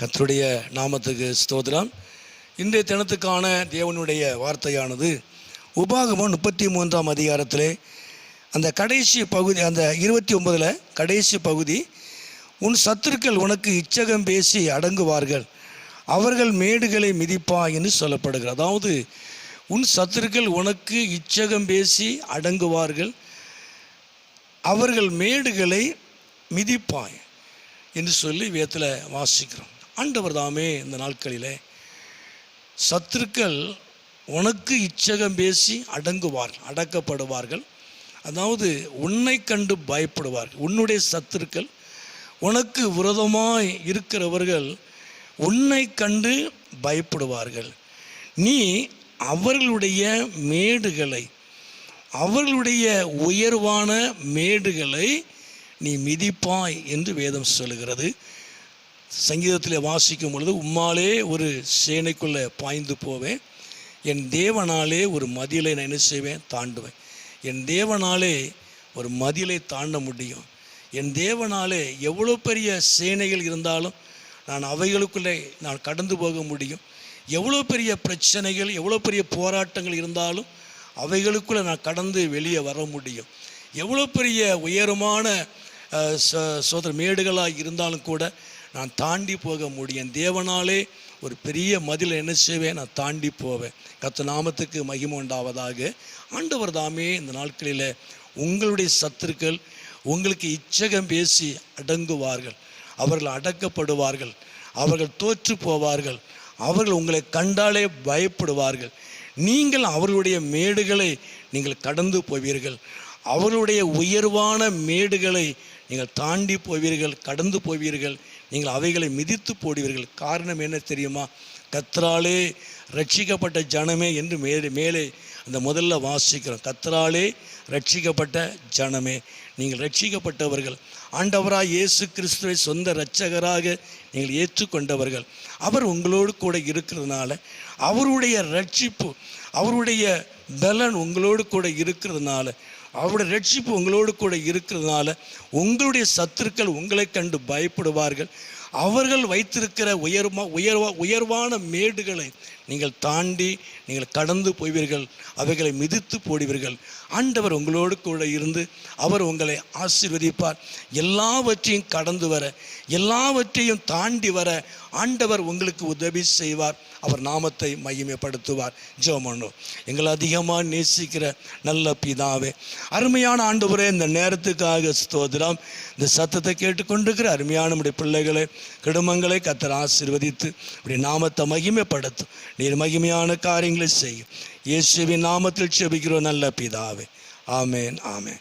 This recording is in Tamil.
கத்துடைய நாமத்துக்கு ஸ்தோத்திரம். இன்றைய தினத்துக்கான தேவனுடைய வார்த்தையானது உபாகமம் முப்பத்தி மூன்றாம் அதிகாரத்திலே அந்த கடைசி பகுதி அந்த இருபத்தி ஒன்பதில் கடைசி பகுதி உன் சத்துருக்கள் உனக்கு இச்சகம் பேசி அடங்குவார்கள். அவர்கள் மேடுகளை மிதிப்பா என்று சொல்லப்படுகிறது. அதாவது உன் சத்துருக்கள் உனக்கு இச்சகம் பேசி அடங்குவார்கள். அவர்கள் மேடுகளை மிதிப்பாய் என்று சொல்லி வேத்தில் வாசிக்கிறோம். ஆண்டவர் தாமே இந்த நாட்களிலே. சத்துருக்கள் உனக்கு இச்சகம் பேசி அடங்குவார்கள் அடக்கப்படுவார்கள். அதாவது உன்னை கண்டு பயப்படுவார்கள். உன்னுடைய சத்துருக்கள் உனக்கு விரோதமாய் இருக்கிறவர்கள் உன்னை கண்டு பயப்படுவார்கள். நீ அவர்களுடைய மேடுகளை அவர்களுடைய உயர்வான மேடுகளை நீ மிதிப்பாய் என்று வேதம் சொல்லுகிறது. சங்கீதத்தில் வாசிக்கும் பொழுது உம்மாலே ஒரு சேனைக்குள்ளே பாய்ந்து போவேன். என் தேவனாலே ஒரு மதிலை நான் என்ன செய்வேன்? தாண்டுவேன். என் தேவனாலே ஒரு மதிலை தாண்ட முடியும். என் தேவனாலே எவ்வளோ பெரிய சேனைகள் இருந்தாலும் நான் அவைகளுக்குள்ளே நான் கடந்து போக முடியும். எவ்வளோ பெரிய பிரச்சனைகள் எவ்வளோ பெரிய போராட்டங்கள் இருந்தாலும் அவைகளுக்குள்ளே நான் கடந்து வெளியே வர முடியும். எவ்வளோ பெரிய உயரமான சோதர மேடுகளாக இருந்தாலும் கூட நான் தாண்டி போக முடியும். தேவனாலே ஒரு பெரிய மதிலை என்ன செய்வேன்? நான் தாண்டி போவேன். கத்த நாமத்துக்கு மகிமை உண்டாவதாக. ஆண்டவர் தாமே இந்த நாட்களில் உங்களுடைய சத்துருக்கள் உங்களுக்கு இச்சகம் பேசி அடங்குவார்கள். அவர்கள் அடக்கப்படுவார்கள். அவர்கள் தோற்று போவார்கள். அவர்கள் உங்களை கண்டாலே பயப்படுவார்கள். நீங்கள் அவர்களுடைய மேடுகளை நீங்கள் கடந்து போவீர்கள். அவர்களுடைய உயர்வான மேடுகளை நீங்கள் தாண்டி போவீர்கள் கடந்து போவீர்கள் நீங்கள் அவைகளை மிதித்து போடுவீர்கள். காரணம் என்ன தெரியுமா? கத்ராலே ரட்சிக்கப்பட்ட ஜனமே என்று மேலே மேலே அந்த முதல்ல வாசிக்கிறோம். கத்ராலே ரட்சிக்கப்பட்ட ஜனமே. நீங்கள் ரட்சிக்கப்பட்டவர்கள் ஆண்டவராக இயேசு கிறிஸ்துவை சொந்த இரட்சகராக நீங்கள் ஏற்றுக்கொண்டவர்கள். அவர் உங்களோடு கூட இருக்கிறதுனால அவருடைய ரட்சிப்பு அவருடைய பலன் உங்களோடு கூட இருக்கிறதுனால அவருடைய ரட்சிப்பு உங்களோடு கூட இருக்கிறதுனால உங்களுடைய சத்துருக்கள் உங்களை கண்டு பயப்படுவார்கள். அவர்கள் வைத்திருக்கிற உயர்மா உயர்வா உயர்வான மேடுகளை நீங்கள் தாண்டி நீங்கள் கடந்து போய்வீர்கள் அவைகளை மிதித்து போடுவீர்கள். ஆண்டவர் உங்களோடு கூட இருந்து அவர் உங்களை ஆசீர்வதிப்பார். எல்லாவற்றையும் கடந்து வர எல்லாவற்றையும் தாண்டி வர ஆண்டவர் உங்களுக்கு உதவி செய்வார். அவர் நாமத்தை மகிமைப்படுத்துவார். ஜோமனோ எங்களை அதிகமாக நேசிக்கிற நல்ல பிதாவே அருமையான ஆண்டவரே இந்த நேரத்துக்காக ஸ்தோதிரம் இந்த சத்தத்தை கேட்டுக்கொண்டிருக்கிற அருமையான நம்முடைய பிள்ளைகளை குடும்பங்களை கத்தர் ஆசீர்வதித்து இப்படி நாமத்தை மகிமைப்படுத்தும் நீர் மகிமையான காரியங்களை செய்யும். இயேசுவின் நாமத்தில் செபிக்கிறோம் நல்ல பிதாவே. ஆமேன் ஆமேன்.